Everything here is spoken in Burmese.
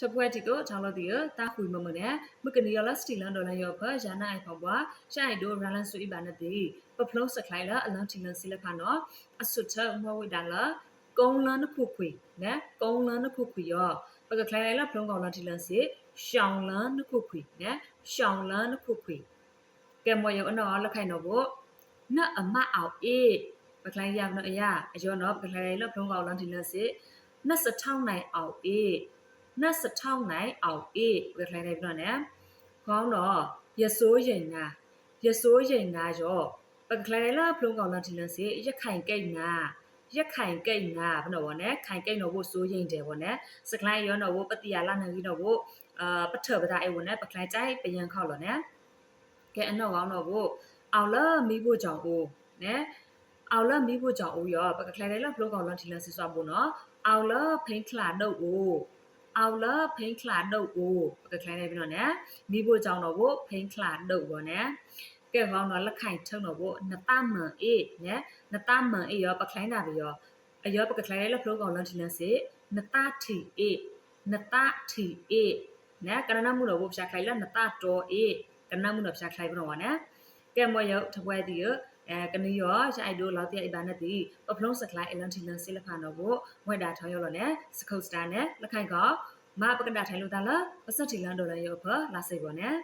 တပွဲတီကိုချောင်းလို့တီရတာခွေမမနဲ့မကနီယလစတီလန်ဒေါ်လာယောဖယာနာအိုင်ဖောင်ဘွားရှိုင်ဒိုရလန်ဆူအီဘာနတီပပလုံးစခိုင်လာအလန်တီလန်စီလဖာနော်အဆုချမဝိဒါလာကုံလန်ခုခွေနဲ့ကုံလန်ခုခွေရောပကခလိုက်လာဖလုံးကောင်လန်တီလန်စီရှောင်းလန်ခုခွေနဲ့ရှောင်းလန်ခုခွေကဲမယောအနော်လက်ခိုင်တော့ဘနအမအောင်အေးပကလိုက်ရမနော်အရာအယောနော်ပကလိုက်လာဖလုံးကောင်လန်တီလန်စီနတ်စထောင်းနိုင်အောင်အေး နတ်စထောင်းနိုင်အောင်အေးပကလိုက်လိုက်ပြတော့နဲ့ခေါင်းတော့ရစိုးရင်နာရစိုးရင်နာရောပကလိုက်လာဖလုံးကောင်လန်တီလန်စီရခိုင်ကိတ်နာရက်ခိုင်ကိတ်နာဘနော်ဗောနဲခိုင်ကိတ်နော်ဘို့စိုးရင်တယ်ဗောနဲစကလိုင်းရောနော်ဘို့ပတိယာလာနန်ကြီးနော်ဘို့အာပထပဒါအေဝနဲပကလိုင်းကြိုက်ပယံခောက်လောနဲကဲအနော်ကောင်းတော့ဘို့အောင်လာမီးဖို့ကြောင့်ဦးနဲအောင်လာမီးဖို့ကြောင့်ဦးရောပကလိုင်းလဲဖလို့ကောင်လောတီလန်စစ်စွာဘို့နော်အောင်လာဖိန်ခလာတော့ဦး အောင်လာဖိန်ခလာတော့ဦးပကလိုင်းလဲပြီးတော့နဲမီးဖို့ကြောင့်တော့ဘို့ဖိန်ခလာတော့ဗောနဲကဲကောင်းတော့လက်ခိုင်ထုံတော့ဘို့နတမန်အေးနဲနတမန်အေးရောပကလိုင်းတာပြီးရောအယောပကလိုင်းလဲဖလို့ကောင်လောတီလန်စစ်နတတီအေးနတတီအေးနဲကရဏမှုတော့ဘို့ဖြာခိုင်လာနတတော်အေးကရဏမှုတော့ဖြာခိုင်ဘတော့ဝါနဲ ကဲမယောထပွဲတီရအဲကနီယောရှိုက်ဒိုလောက်တိအိဗာနဲ့တီပပလုံးစကလိုက်အလန်တီလန်ဆေးလဖာနော်ဘို့ဝက်တာထောင်းရော်လောနဲ့စခုတ်စတာနဲ့လက်ခိုင်ကမပကဒါထိုင်လို့တာလားပစက်တီလန်ဒေါ်လာရောဖလာစိတ်ပေါ်နဲ့